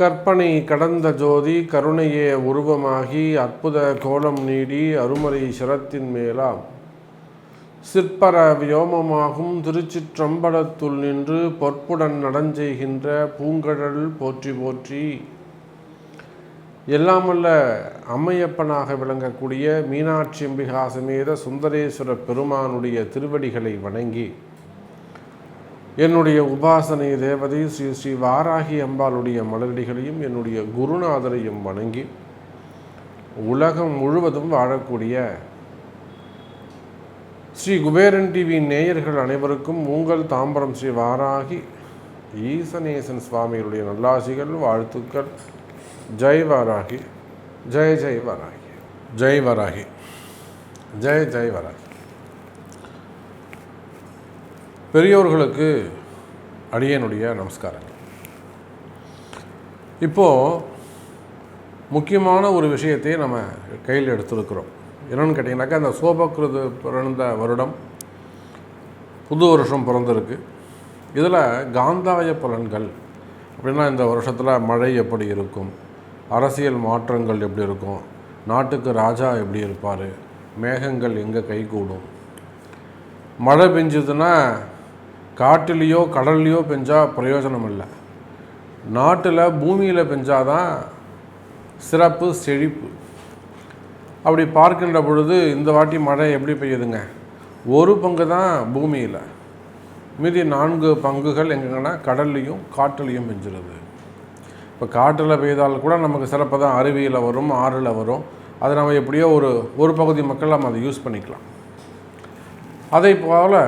கற்பனை கடந்த ஜோதி கருணையே உருவமாகி அற்புத கோலம் நீடி அருமறை சிரத்தின் மேலாம். சிற்பர வியோமமாகும் திருச்சிற்றம்பலத்துள் நின்று பொற்புடன் நடஞ்செய்கின்ற பூங்கழல் போற்றி போற்றி. எல்லாமல்ல அம்மையப்பனாக விளங்கக்கூடிய மீனாட்சி அம்பிகா சமேத சுந்தரேஸ்வர பெருமானுடைய திருவடிகளை வணங்கி என்னுடைய உபாசனை தேவதை ஸ்ரீ ஸ்ரீ வாராகி அம்பாளுடைய மலரடிகளையும் என்னுடைய குருநாதரையும் வணங்கி உலகம் முழுவதும் வாழக்கூடிய ஸ்ரீ குபேரன் டிவி நேயர்கள் அனைவருக்கும் உங்கள் தாம்பரம் ஸ்ரீ வாராகி ஈசனேசன் சுவாமிகளுடைய நல்லாசிகள் வாழ்த்துக்கள். ஜெய் வராகி ஜெய் ஜெய் வராகி ஜெய் வராகி ஜெய் ஜெய் வராகி பெரியோர்களுக்கு அடியனுடைய நமஸ்காரங்கள். இப்போது முக்கியமான ஒரு விஷயத்தை நம்ம கையில் எடுத்துருக்கிறோம். என்னென்னு கேட்டிங்கனாக்கா அந்த சோபக்கிருது பிறந்த வருடம் புது வருஷம் பிறந்திருக்கு. இதில் காந்தாய பலன்கள் அப்படின்னா இந்த வருஷத்தில் மழை எப்படி இருக்கும் அரசியல் மாற்றங்கள் எப்படி இருக்கும்? நாட்டுக்கு ராஜா எப்படி இருப்பார்? மேகங்கள் எங்கே கைகூடும் மழை பெஞ்சதுன்னா காட்டுலேயோ கடல்லையோ பெஞ்சால் பிரயோஜனம் இல்லை. நாட்டில் பூமியில் பெஞ்சாதான் சிறப்பு செழிப்பு. அப்படி பார்க்கின்ற பொழுது இந்த வாட்டி மழை எப்படி பெய்யுதுங்க? ஒரு பங்கு தான் பூமியில். மீதி நான்கு பங்குகள் எங்கன்னா கடல்லையும் காட்டுலேயும் பெஞ்சிருது. இப்போ காட்டில் பெய்தால் கூட நமக்கு சிறப்பு தான் அருவியில் வரும் ஆறில் வரும். அதை நம்ம எப்படியோ ஒரு ஒரு பகுதி மக்கள் நம்ம அதை யூஸ் பண்ணிக்கலாம். அதே போல்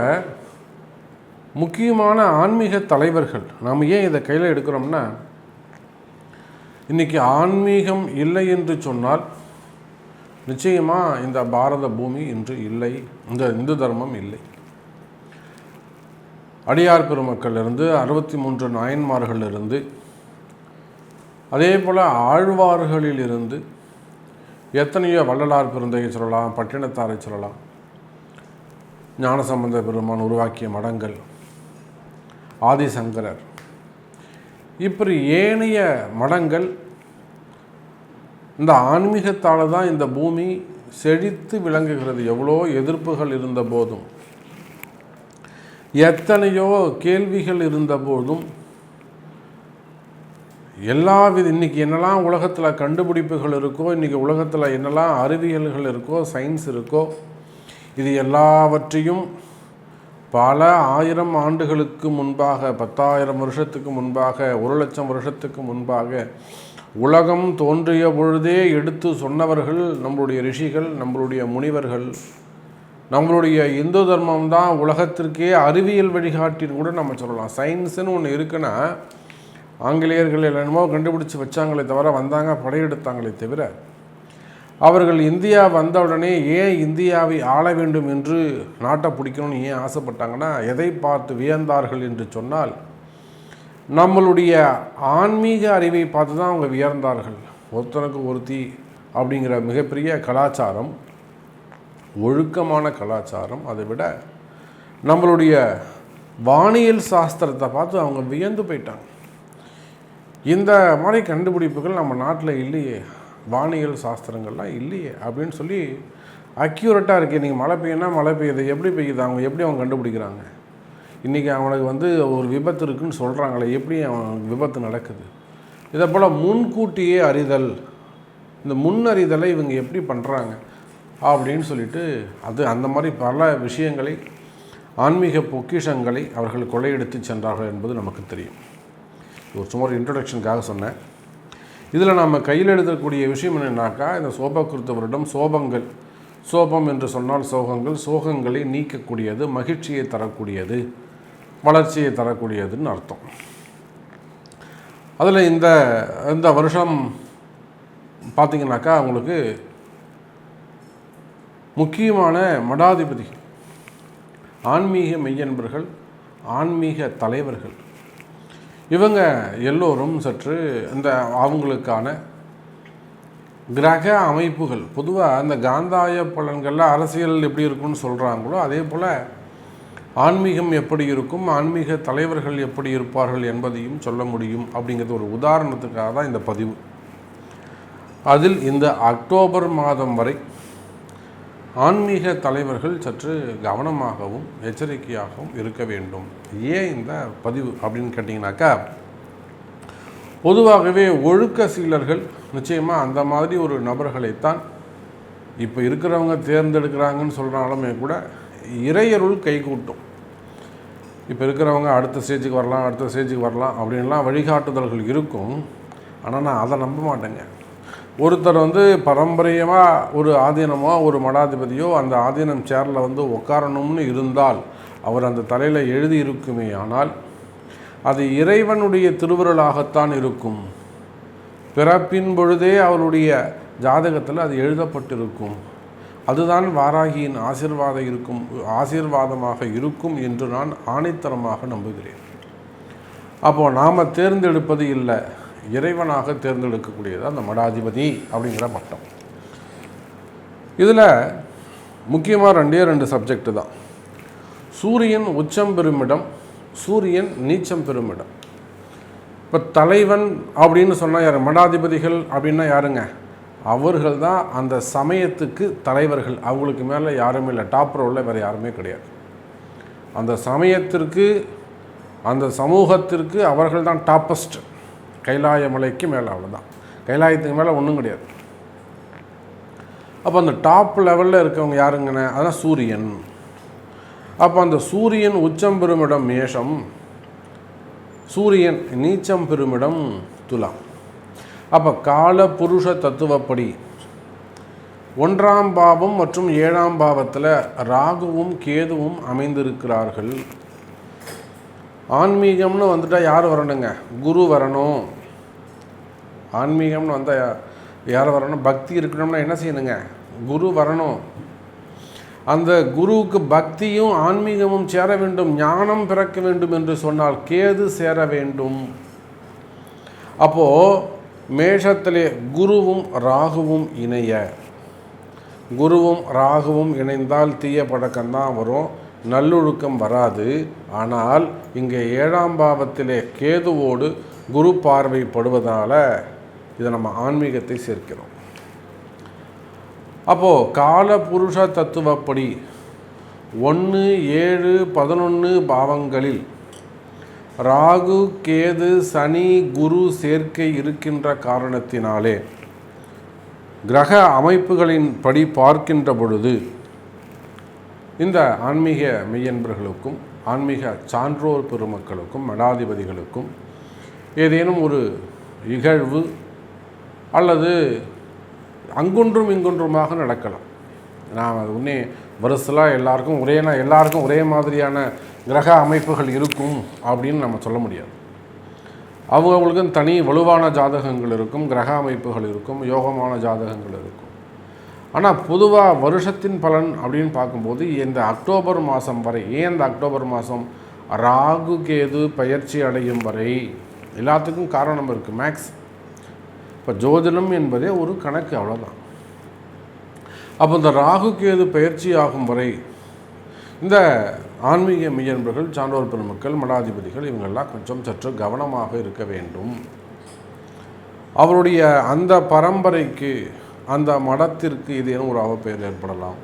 முக்கியமான ஆன்மீக தலைவர்கள் நாம் ஏன் இதை கையில் எடுக்கிறோம்னா இன்றைக்கி ஆன்மீகம் இல்லை என்று சொன்னால் நிச்சயமாக இந்த பாரத பூமி இன்று இல்லை இந்த இந்து தர்மம் இல்லை. அடியார் பெருமக்கள் இருந்து அறுபத்தி மூன்று நாயன்மார்கள் இருந்து அதே போல் ஆழ்வார்களில் இருந்து எத்தனையோ வள்ளலார் பிறந்தையை சொல்லலாம் பட்டினத்தாரை சொல்லலாம். ஞானசம்பந்த பெருமான் உருவாக்கிய மடங்கள் ஆதிசங்கரர். இப்படி ஏனைய மடங்கள் இந்த ஆன்மீகத்தால் தான் இந்த பூமி செழித்து விளங்குகிறது. எவ்வளோ எதிர்ப்புகள் இருந்த போதும் எத்தனையோ கேள்விகள் இருந்த போதும் எல்லா வித இன்றைக்கி என்னெல்லாம் உலகத்தில் கண்டுபிடிப்புகள் இருக்கோ இன்றைக்கி உலகத்தில் என்னெல்லாம் அறிவியல்கள் இருக்கோ சயின்ஸ் இருக்கோ இது எல்லாவற்றையும் பல ஆயிரம் ஆண்டுகளுக்கு முன்பாக பத்தாயிரம் வருஷத்துக்கு முன்பாக ஒரு லட்சம் வருஷத்துக்கு முன்பாக உலகம் தோன்றிய பொழுதே எடுத்து சொன்னவர்கள் நம்மளுடைய ரிஷிகள் நம்மளுடைய முனிவர்கள் நம்மளுடைய இந்து தர்மம் தான் உலகத்திற்கே அறிவியல் வழிகாட்டின்னு கூட நம்ம சொல்லலாம். சயின்ஸுன்னு ஒன்று இருக்குன்னா ஆங்கிலேயர்கள் என்னென்னமோ கண்டுபிடிச்சி வச்சாங்களே தவிர வந்தாங்க படையெடுத்தாங்களே தவிர அவர்கள் இந்தியா வந்தவுடனே ஏன் இந்தியாவை ஆள வேண்டும் என்று நாட்டை பிடிக்கணும்னு ஏன் ஆசைப்பட்டாங்கன்னா எதை பார்த்து வியந்தார்கள் என்று சொன்னால் நம்மளுடைய ஆன்மீக அறிவை பார்த்து தான் அவங்க வியர்ந்தார்கள் ஒருத்தனுக்கு ஒருத்தி அப்படிங்கிற மிகப்பெரிய கலாச்சாரம் ஒழுக்கமான கலாச்சாரம் அதை விட நம்மளுடைய வானியல் சாஸ்திரத்தை பார்த்து அவங்க வியந்து போயிட்டாங்க. இந்த மாதிரி கண்டுபிடிப்புகள் நம்ம நாட்டில் இல்லையே வானியல் சாஸ்திரங்கள்லாம் இல்லையே அப்படின்னு சொல்லி அக்யூரேட்டாக இருக்குது நீங்கள் மழை பெய்யுனா மழை பெய்யுது. எப்படி பெய்யுது? அவங்க எப்படி அவங்க கண்டுபிடிக்கிறாங்க? இன்றைக்கி அவனுக்கு வந்து ஒரு விபத்து இருக்குன்னு சொல்கிறாங்களே எப்படி அவன் விபத்து நடக்குது? இதை போல் முன்கூட்டியே அறிதல் இந்த முன்னறிதலை இவங்க எப்படி பண்ணுறாங்க அப்படின்னு சொல்லிட்டு அது அந்த மாதிரி பல விஷயங்களை ஆன்மீக பொக்கிஷங்களை அவர்கள் கொள்ளையெடுத்து சென்றார்கள் என்பது நமக்கு தெரியும். ஒரு சும்மா ஒரு இன்ட்ரடக்ஷனுக்காக சொன்னேன். இதில் நம்ம கையில் எழுதக்கூடிய விஷயம் என்னென்னாக்கா இந்த சோபகிருத்த வருடம் சோபங்கள். சோபம் என்று சொன்னால் சோகங்கள் சோகங்களை நீக்கக்கூடியது மகிழ்ச்சியை தரக்கூடியது வளர்ச்சியை தரக்கூடியதுன்னு அர்த்தம். அதில் இந்த இந்த வருஷம் பார்த்திங்கனாக்கா உங்களுக்கு முக்கியமான மடாதிபதிகள் ஆன்மீக மெய்யன்பர்கள் ஆன்மீக தலைவர்கள் இவங்க எல்லோரும் சற்று இந்த அவங்களுக்கான கிரக அமைப்புகள் பொதுவாக அந்த காந்தாய பலன்களில் அரசியல் எப்படி இருக்குன்னு சொல்கிறாங்களோ அதே போல் ஆன்மீகம் எப்படி இருக்கும் ஆன்மீக தலைவர்கள் எப்படி இருப்பார்கள் என்பதையும் சொல்ல முடியும் அப்படிங்கிறது ஒரு உதாரணத்துக்காக தான் இந்த பதிவு. அதில் இந்த அக்டோபர் மாதம் வரை ஆன்மீக தலைவர்கள் சற்று கவனமாகவும் எச்சரிக்கையாகவும் இருக்க வேண்டும். ஏன் இந்த பதிவு அப்படின்னு கேட்டிங்கனாக்கா பொதுவாகவே ஒழுக்க சீலர்கள் நிச்சயமாக அந்த மாதிரி ஒரு நபர்களைத்தான் இப்போ இருக்கிறவங்க தேர்ந்தெடுக்கிறாங்கன்னு சொல்கிறாலுமே கூட இறையருள் கைகூட்டும். இப்போ இருக்கிறவங்க அடுத்த ஸ்டேஜுக்கு வரலாம் அடுத்த ஸ்டேஜுக்கு வரலாம் அப்படின்லாம் வழிகாட்டுதல்கள் இருக்கும். ஆனால் நான் அதை நம்ப மாட்டேங்க. ஒருத்தர் வந்து பரம்பரையமாக ஒரு ஆதீனமோ ஒரு மடாதிபதியோ அந்த ஆதீனம் சேரில் வந்து உட்காரணும்னு இருந்தால் அவர் அந்த தலையில் எழுதி இருக்குமே. ஆனால் அது இறைவனுடைய திருவுருளாகத்தான் இருக்கும். பிறப்பின் பொழுதே அவருடைய ஜாதகத்தில் அது எழுதப்பட்டிருக்கும். அதுதான் வாராகியின் ஆசிர்வாதம் இருக்கும் ஆசீர்வாதமாக இருக்கும் என்று நான் ஆணைத்தரமாக நம்புகிறேன். அப்போது நாம் தேர்ந்தெடுப்பது இல்லை. இறைவனாக தேர்ந்தெடுக்கக்கூடியது அந்த மடாதிபதி அப்படிங்கிற மட்டம். இதில் முக்கியமாக ரெண்டே ரெண்டு சப்ஜெக்ட் தான். சூரியன் உச்சம் பெருமிடம் சூரியன் நீச்சம் பெருமிடம் இப்போ தலைவன் அப்படின்னு சொன்னால் யார்? மடாதிபதிகள் அப்படின்னா யாருங்க? அவர்கள் தான் அந்த சமயத்துக்கு தலைவர்கள். அவங்களுக்கு மேலே யாருமே இல்லை. டாப் ரோலில் வேறு யாருமே கிடையாது. அந்த சமயத்திற்கு அந்த சமூகத்திற்கு அவர்கள் தான் டாப்பஸ்ட் கைலாய மலைக்கு மேலே அவ்வளோதான் கைலாயத்துக்கு மேலே ஒன்றும் கிடையாது. அப்போ அந்த டாப் லெவலில் இருக்கவங்க யாருங்கண்ணே அதான் சூரியன். அப்போ அந்த சூரியன் உச்சம் பெருமிடம் மேஷம். சூரியன் நீச்சம் பெருமிடம் துலாம். அப்போ கால புருஷ தத்துவப்படி ஒன்றாம் பாவம் மற்றும் ஏழாம் பாவத்தில் ராகுவும் கேதுவும் அமைந்திருக்கிறார்கள். ஆன்மீகம்னு வந்துட்டால் யார் வரணுங்க? குரு வரணும். ஆன்மீகம்னு வந்தால் யார் வரணும்? பக்தி இருக்கணும்னா என்ன செய்யணுங்க? குரு வரணும். அந்த குருவுக்கு பக்தியும் ஆன்மீகமும் சேர வேண்டும் ஞானம் பிறக்க வேண்டும் என்று சொன்னால் கேது சேர வேண்டும். அப்போது மேஷத்திலே குருவும் ராகுவும் இணைய. குருவும் ராகுவும் இணைந்தால் தீய பழக்கம்தான் வரும். நல்லொழுக்கம் வராது. ஆனால் இங்கே ஏழாம் பாவத்திலே கேதுவோடு குரு பார்வைப்படுவதால் இதை நம்ம ஆன்மீகத்தை சேர்க்கிறோம். அப்போது கால புருஷ தத்துவப்படி ஒன்று ஏழு பதினொன்று பாவங்களில் ராகு கேது சனி குரு சேர்க்கை இருக்கின்ற காரணத்தினாலே கிரக அமைப்புகளின் படி பார்க்கின்ற பொழுது இந்த ஆன்மீக மெய்யன்பர்களுக்கும் ஆன்மீக சான்றோர் பெருமக்களுக்கும் மடாதிபதிகளுக்கும் ஏதேனும் ஒரு இகழ்வு அல்லது அங்கொன்றும் இங்கொன்றுமாக நடக்கலாம். நான் அது உன்னே வருசலாக எல்லாருக்கும் ஒரே நான் எல்லாருக்கும் ஒரே மாதிரியான கிரக அமைப்புகள் இருக்கும் அப்படின்னு நம்ம சொல்ல முடியாது. அவங்களுக்கும் தனி வலுவான ஜாதகங்கள் இருக்கும் கிரக அமைப்புகள் இருக்கும் யோகமான ஜாதகங்கள் இருக்கும். ஆனால் பொதுவாக வருஷத்தின் பலன் அப்படின்னு பார்க்கும்போது இந்த அக்டோபர் மாதம் வரை ஏன் இந்த அக்டோபர் மாதம் ராகு கேது பயிற்சி அடையும் வரை எல்லாத்துக்கும் காரணம் இருக்குது மேக்ஸ் இப்போ ஜோதிடம் என்பதே ஒரு கணக்கு அவ்வளோதான் அப்போ இந்த ராகு கேது பயிற்சி ஆகும் வரை இந்த ஆன்மீக மெய்யன்பர்கள் சான்றோர் பெருமக்கள் மடாதிபதிகள் இவங்கெல்லாம் கொஞ்சம் சற்று கவனமாக இருக்க வேண்டும். அவருடைய அந்த பரம்பரைக்கு அந்த மடத்திற்கு ஏதேனும் ஒரு அவப்பெயர் ஏற்படலாம்.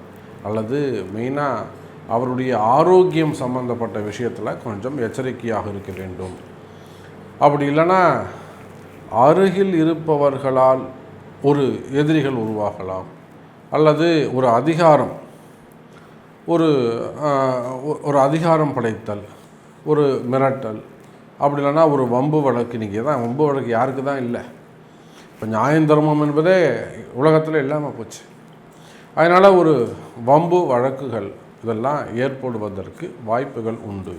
அல்லது மெயினாக அவருடைய ஆரோக்கியம் சம்பந்தப்பட்ட விஷயத்தில் கொஞ்சம் எச்சரிக்கையாக இருக்க வேண்டும். அப்படி இல்லைன்னா அருகில் இருப்பவர்களால் ஒரு எதிரிகள் உருவாகலாம். அல்லது ஒரு அதிகாரம் ஒரு ஒரு அதிகாரம் படைத்தல் ஒரு மிரட்டல். அப்படி இல்லைன்னா ஒரு வம்பு வழக்கு நீங்கள் தான் வம்பு வழக்கு யாருக்கு தான் இல்லை. இப்போ நியாயம் தர்மம் என்பதே உலகத்தில் இல்லாமல் போச்சு. அதனால் ஒரு வம்பு வழக்குகள் இதெல்லாம் ஏற்படுவதற்கு வாய்ப்புகள் உண்டு.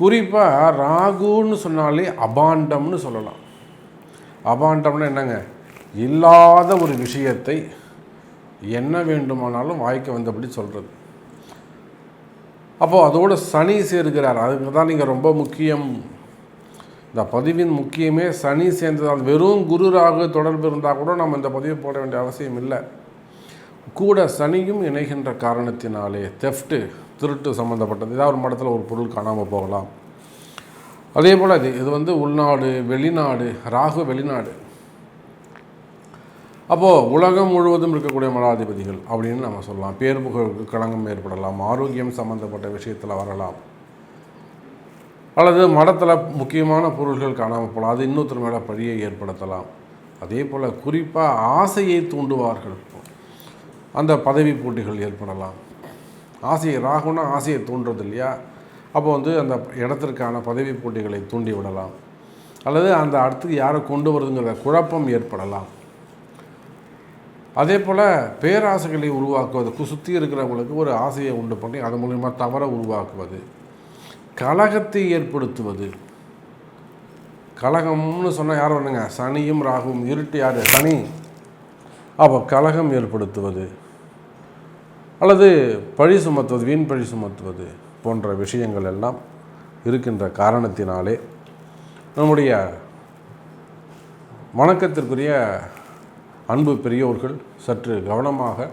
குறிப்பாக ராகுன்னு சொன்னாலே அபாண்டம்னு சொல்லலாம். அபாண்டம்னு என்னங்க? இல்லாத ஒரு விஷயத்தை என்ன வேண்டுமானாலும் வாய்க்க வந்தபடி சொல்கிறது அப்போது அதோட சனி சேர்க்கிறார் அதுக்கு தான் நீங்கள் ரொம்ப முக்கியம் இந்த பதிவின் முக்கியமே சனி சேர்ந்ததால் வெறும் குரு ராகு தொடர்பு இருந்தால் கூட நம்ம இந்த பதிவு போட வேண்டிய அவசியம் இல்லை. கூட சனியும் இணைகின்ற காரணத்தினாலே தெஃப்ட்டு திருட்டு சம்மந்தப்பட்டது ஏதாவது ஒரு மடத்தில் ஒரு பொருள் காணாமல் போகலாம். அதே போல் இது இது வந்து உள்நாடு வெளிநாடு ராகு வெளிநாடு. அப்போது உலகம் முழுவதும் இருக்கக்கூடிய மலாதிபதிகள் அப்படின்னு நம்ம சொல்லலாம். பேர் புகழுக்கு களங்கம் ஏற்படலாம் ஆரோக்கியம் சம்மந்தப்பட்ட விஷயத்தில் வரலாம். அல்லது மடத்தில் முக்கியமான பொருள்கள் காணாமல் போகலாம். அது இன்னொருத்தர் மேலே பழியை ஏற்படுத்தலாம். அதே போல் குறிப்பாக ஆசையை தூண்டுவார்கள் அந்த பதவி போட்டிகள் ஏற்படலாம். ஆசையை ராகுனா ஆசையை தூண்டுறது இல்லையா அப்போ வந்து அந்த இடத்திற்கான பதவி போட்டிகளை தூண்டி விடலாம். அல்லது அந்த அடுத்து யாரை கொண்டு வருதுங்கிற குழப்பம் ஏற்படலாம். அதே போல் பேராசைகளை உருவாக்குவது சுற்றி இருக்கிறவங்களுக்கு ஒரு ஆசையை உண்டு பண்ணி அது மூலிமா தவற உருவாக்குவது. கலகத்தை ஏற்படுத்துவது. கலகம்னு சொன்னால் யார் வேணுங்க சனியும் ராகுவும். இருட்டு யார்? சனி. அப்போ கலகம் ஏற்படுத்துவது. அல்லது பழி சுமத்துவது வீண் பழி சுமத்துவது போன்ற விஷயங்கள் எல்லாம் இருக்கின்ற காரணத்தினாலே நம்முடைய வணக்கத்திற்குரிய அன்பு பெரியோர்கள் சற்று கவனமாக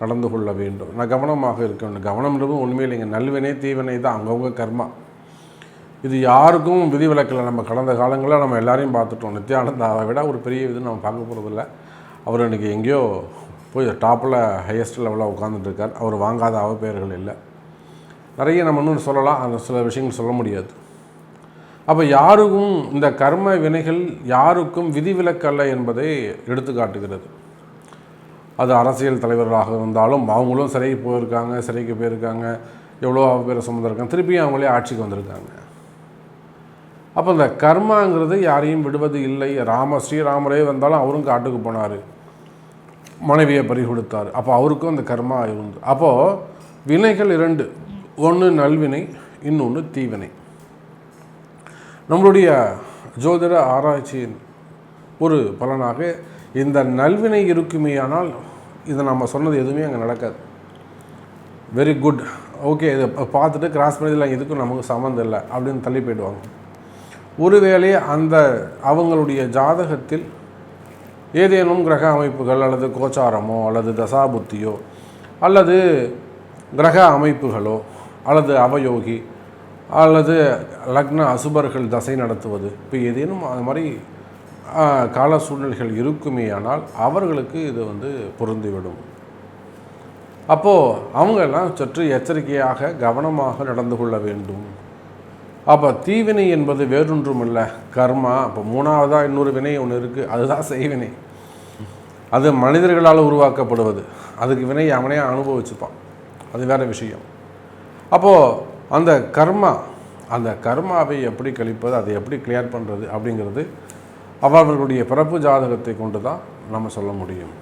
நடந்து கொள்ள வேண்டும். நான் கவனமாக இருக்க வேண்டும். கவனம்ன்றது உண்மையில் இல்லைங்க நல்வினை தீவினை தான். அவங்கவுங்க கர்மா. இது யாருக்கும் விதிவிலக்கில் நம்ம கடந்த காலங்களில் நம்ம எல்லாரையும் பார்த்துட்டோம். நித்யானந்தாவை விட ஒரு பெரிய இது நம்ம பார்க்க போகிறதில்ல அவர் இன்றைக்கி எங்கேயோ போய் டாப்பில் ஹையஸ்ட் லெவலில் உட்காந்துட்டுருக்கார் அவர் வாங்காத அவப்பெயர்கள் இல்லை. நிறைய நம்ம இன்னும் சொல்லலாம். அந்த சில விஷயங்கள் சொல்ல முடியாது. அப்போ யாருக்கும் இந்த கர்ம வினைகள் யாருக்கும் விதிவிலக்கல்ல என்பதை எடுத்து காட்டுகிறது அது அரசியல் தலைவர்களாக இருந்தாலும் அவங்களும் சிறைக்கு போயிருக்காங்க சிறைக்கு போயிருக்காங்க. எவ்வளோ பேரை சுமந்திருக்காங்க திருப்பியும் அவங்களே ஆட்சிக்கு வந்திருக்காங்க. அப்போ இந்த கர்மாங்கிறது யாரையும் விடுவது இல்லை. ராம ஸ்ரீராமரே வந்தாலும் அவரும் காட்டுக்கு போனார். மனைவியை பறி கொடுத்தார் அப்போ அவருக்கும் அந்த கர்மா இருந்து. அப்போது வினைகள் இரண்டு. ஒன்று நல்வினை இன்னொன்று தீவினை. நம்மளுடைய ஜோதிட ஆராய்ச்சியின் ஒரு பலனாக இந்த நல்வினை இருக்குமே ஆனால் இதை நம்ம சொன்னது எதுவுமே அங்கே நடக்காது. வெரி குட் ஓகே இதை பார்த்துட்டு கிராஸ் பண்ணதில் இதுக்கும் நமக்கு சம்மந்தம் இல்லை. அப்படின்னு தள்ளி போயிடுவாங்க. ஒருவேளை அந்த அவங்களுடைய ஜாதகத்தில் ஏதேனும் கிரக அமைப்புகள் அல்லது கோச்சாரமோ அல்லது தசாபுத்தியோ அல்லது கிரக அமைப்புகளோ அல்லது அவயோகி அல்லது லக்ன அசுபர்கள் தசை நடத்துவது இப்போ ஏதேனும் அது மாதிரி கால சூழ்நிலைகள் இருக்குமே ஆனால் அவர்களுக்கு இது வந்து பொருந்திவிடும். அப்போது அவங்கெல்லாம் சற்று எச்சரிக்கையாக கவனமாக நடந்து கொள்ள வேண்டும். அப்போ தீவினை என்பது வேறொன்றும் இல்லை கர்மா அப்போ மூணாவதாக இன்னொரு வினை ஒன்று இருக்குது அதுதான் செய்வினை. அது மனிதர்களால் உருவாக்கப்படுவது. அதுக்கு வினை அவனே அனுபவிச்சுப்பான். அது வேறு விஷயம். அப்போது அந்த கர்மா அந்த கர்மாவை எப்படி கழிப்பது அதை எப்படி கிளியர் பண்ணுறது அப்படிங்கிறது அவர்களுடைய பிறப்பு ஜாதகத்தை கொண்டு தான் நம்ம சொல்ல முடியும்.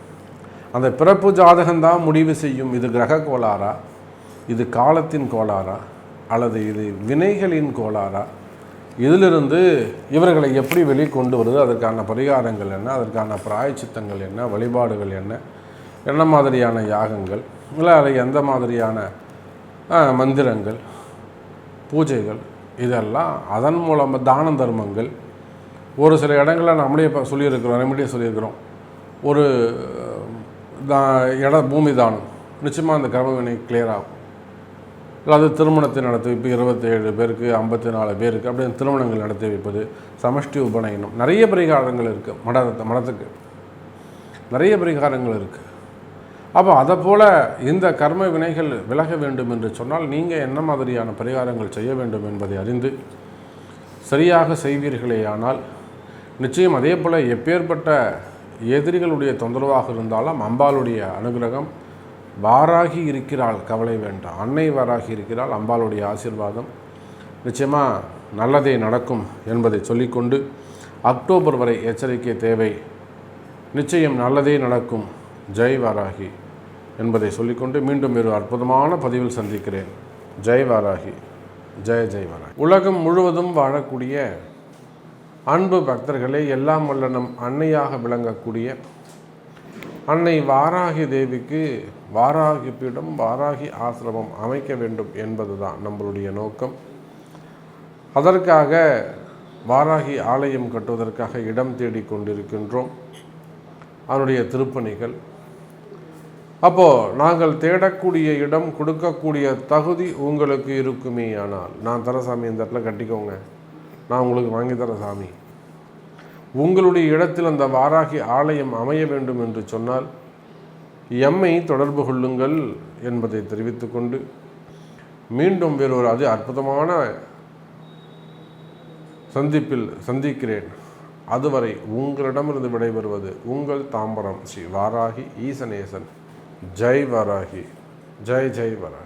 அந்த பிறப்பு ஜாதகம்தான் முடிவு செய்யும். இது கிரக கோளாறா? இது காலத்தின் கோளாறா? அல்லது இது வினைகளின் கோளாறா? இதிலிருந்து இவர்களை எப்படி வெளிக்கொண்டு வருது? அதற்கான பரிகாரங்கள் என்ன? அதற்கான பிராயச்சித்தங்கள் என்ன? வழிபாடுகள் என்ன? என்ன மாதிரியான யாகங்கள்? இல்லை அதை எந்த மாதிரியான மந்திரங்கள் பூஜைகள்? இதெல்லாம் அதன் மூலமாக தான தர்மங்கள் ஒரு சில இடங்களில் நம்மளே இப்போ சொல்லியிருக்கிறோம் ரெமடியே சொல்லியிருக்கிறோம். ஒரு தா இட பூமி தானம். நிச்சயமாக அந்த கர்மவினை கிளியர் ஆகும். அதாவது திருமணத்தை நடத்தி வைப்பு இருபத்தேழு பேருக்கு ஐம்பத்தி நாலு பேருக்கு அப்படியே திருமணங்கள் நடத்தி வைப்பது சமஷ்டி உபநயனம். நிறைய பரிகாரங்கள் இருக்குது மட மடத்துக்கு. நிறைய பரிகாரங்கள் இருக்குது அப்போ அதை போல் இந்த கர்ம வினைகள் விலக வேண்டும் என்று சொன்னால் நீங்கள் என்ன மாதிரியான பரிகாரங்கள் செய்ய வேண்டும் என்பதை அறிந்து சரியாக செய்வீர்களே ஆனால் நிச்சயம் அதே போல் எப்பேற்பட்ட எதிரிகளுடைய தொந்தரவாக இருந்தாலும் அம்பாளுடைய அனுகிரகம் வாராகி இருக்கிறாள் கவலை வேண்டாம். அன்னை வாராகி இருக்கிறாள் அம்பாளுடைய ஆசிர்வாதம். நிச்சயமாக நல்லதே நடக்கும் என்பதை சொல்லிக்கொண்டு அக்டோபர் வரை எச்சரிக்கை தேவை. நிச்சயம் நல்லதே நடக்கும். ஜெய் வாராகி என்பதை சொல்லிக்கொண்டு மீண்டும் ஒரு அற்புதமான பதிவில் சந்திக்கிறேன். ஜெய் வாராகி. ஜெய ஜெய் வாராகி. உலகம் முழுவதும் வாழக்கூடிய அன்பு பக்தர்களே எல்லாம் வல்ல நம் அன்னையாக விளங்கக்கூடிய அன்னை வாராகி தேவிக்கு வாராகி பீடம் வாராகி ஆசிரமம் அமைக்க வேண்டும் என்பதுதான் நம்மளுடைய நோக்கம். அதற்காக வாராகி ஆலயம் கட்டுவதற்காக இடம் தேடிக் கொண்டிருக்கின்றோம். அதனுடைய திருப்பணிகள். அப்போது நாங்கள் தேடக்கூடிய இடம் கொடுக்கக்கூடிய தகுதி உங்களுக்கு இருக்குமே ஆனால் நான் தரசாமி இந்த இடத்துல கட்டிக்கோங்க. நான் உங்களுக்கு வாங்கித்தரேன் சாமி. உங்களுடைய இடத்தில் அந்த வாராகி ஆலயம் அமைய வேண்டும் என்று சொன்னால் எம்மை தொடர்பு கொள்ளுங்கள் என்பதை தெரிவித்துக்கொண்டு மீண்டும் வேறொரு அது அற்புதமான சந்திப்பில் சந்திக்கிறேன். அதுவரை உங்களிடமிருந்து விடைபெறுவது உங்கள் தாம்பரம் ஸ்ரீ வாராகி ஈசனேசன். ஜெய் வாராகி. ஜெய் ஜெய் வராகி.